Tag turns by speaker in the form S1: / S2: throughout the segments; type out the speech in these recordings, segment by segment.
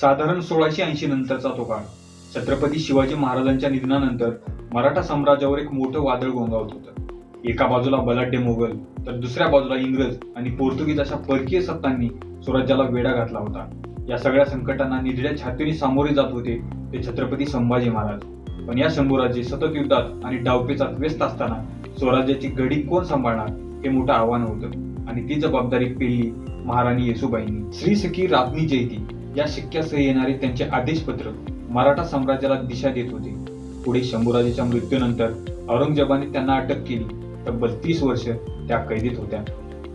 S1: साधारण सोळाशे ऐंशी नंतरचा तो काळ. छत्रपती शिवाजी महाराजांच्या निधनानंतर मराठा साम्राज्यावर एक मोठं वादळ गोंगावत होतं. एका बाजूला बलाढ्य मोगल तर दुसऱ्या बाजूला इंग्रज आणि पोर्तुगीज अशा परकीय सत्तांनी स्वराज्याला वेढा घातला होता. या सगळ्या संकटांना निधड्या छातीने सामोरे जात होते ते छत्रपती संभाजी महाराज. पण या शंभूराजे सतत युद्धात आणि डावपेचात व्यस्त असताना स्वराज्याची घडी कोण सांभाळणार हे मोठं आव्हान होतं. आणि ती जबाबदारी पेलली महाराणी येसुबाईंनी. श्री सखी राज्ञी जयती. या शिक्क्यासह येणारे त्यांचे आदेशपत्र मराठा साम्राज्याला दिशा देत होते. पुढे शंभूराजेच्या मृत्यूनंतर औरंगजेबाने त्यांना अटक केली. तब्बल तीस वर्ष त्या कैदेत होत्या.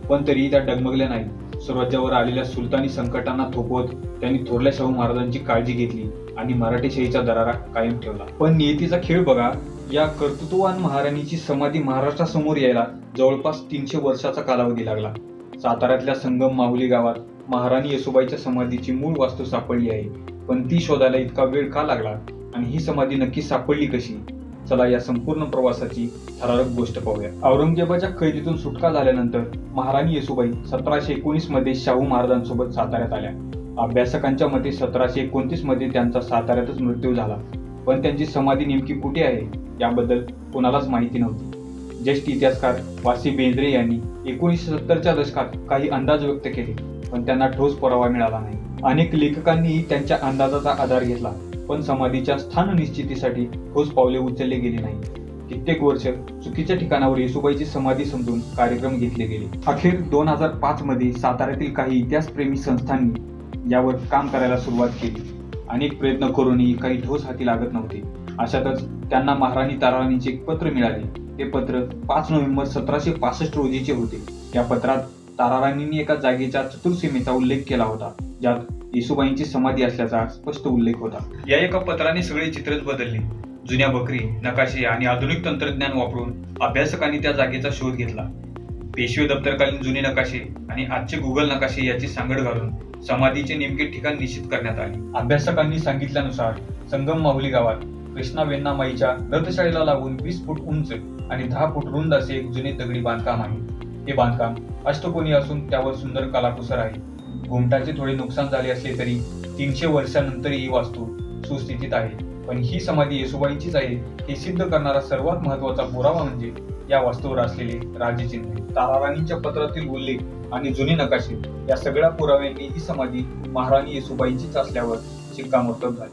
S1: पण तरीही त्या डगमगल्या नाहीत. स्वराज्यावर आलेल्या सुलतानी संकटांना थोपवत त्यांनी थोरल्या शाहू महाराजांची काळजी घेतली आणि मराठेशाहीचा दरारा कायम ठेवला. पण नियतीचा खेळ बघा या कर्तृत्ववान महाराणीची समाधी महाराष्ट्रासमोर यायला जवळपास तीनशे वर्षाचा कालावधी लागला. साताऱ्यातल्या संगम माहुली गावात महाराणी येसुबाईच्या समाधीची मूळ वास्तू सापडली आहे. पण ती शोधायला इतका वेळ का लागला? आणि ही समाधी नक्की सापडली कशी? चला या संपूर्ण प्रवासाची थरारक गोष्ट पाहूया. औरंगजेबाच्या कैदीतून सुटका झाल्यानंतर महाराणी येसुबाई सतराशे एकोणीसमध्ये शाहू महाराजांसोबत साताऱ्यात आल्या. अभ्यासकांच्या मते सतराशे एकोणतीसमध्ये त्यांचा साताऱ्यातच मृत्यू झाला. पण त्यांची समाधी नेमकी कुठे आहे? याबद्दल कोणालाच माहिती नव्हती. ज्येष्ठ इतिहासकार वासी बेंद्रे यांनी एकोणीसशे सत्तरच्या दशकात काही अंदाज व्यक्त केले. पण त्यांना ठोस पुरावा मिळाला नाही. अनेक लेखकांनीही त्यांच्या अंदाजाचा आधार घेतला पण समाधीच्या स्थान निश्चितीसाठी ठोस पावले उचलले गेले नाही. कित्येक वर्ष चुकीच्या ठिकाणावर येसुबाईची समाधी समजून कार्यक्रम घेतले गेले. अखेर दोन हजार पाच मध्ये साताऱ्यातील काही इतिहासप्रेमी संस्थांनी यावर काम करायला सुरुवात केली. अनेक प्रयत्न करूनही काही ठोस हाती लागत नव्हते. अशातच त्यांना महाराणी ताराणीचे एक पत्र मिळाले. ते पत्र पाच नोव्हेंबर सतराशे पासष्ट रोजीचे होते. या पत्रात ताराराणींनी एका जागेच्या चतुर्सीमेचा उल्लेख केला होता ज्यात येसुबाईंची समाधी असल्याचा स्पष्ट उल्लेख होता. या एका पत्राने सगळे चित्रच बदलले. जुन्या बकरी नकाशे आणि आधुनिक तंत्रज्ञान वापरून अभ्यासकांनी त्या जागेचा शोध घेतला. पेशवे दप्तरकालीन जुने नकाशे आणि आजचे गुगल नकाशे याची सांगड घालून समाधीचे नेमके ठिकाण निश्चित करण्यात आले. अभ्यासकांनी सांगितल्यानुसार संगम माहुली गावात कृष्णा वेन्नामाईच्या रथशाळेला लागून वीस फूट उंच आणि दहा फूट रुंद असे एक जुने दगडी बांधकाम आहे. हे बांधकाम अष्टकोनी असून त्यावर सुंदर कलाकुसर आहे. घुमटाचे थोडे नुकसान झाले असले तरी तीनशे वर्षानंतरही ही वास्तू सुस्थितीत आहे. पण ही समाधी येसुबाईंचीच आहे हे सिद्ध करणारा सर्वात महत्त्वाचा पुरावा म्हणजे या वास्तूवर असलेले राजचिन्ह. ताराराणींच्या पत्रातील उल्लेख आणि जुने नकाशे या सगळ्या पुराव्यांनी ही समाधी महाराणी येसुबाईंचीच असल्यावर शिक्कामोर्तब झाली.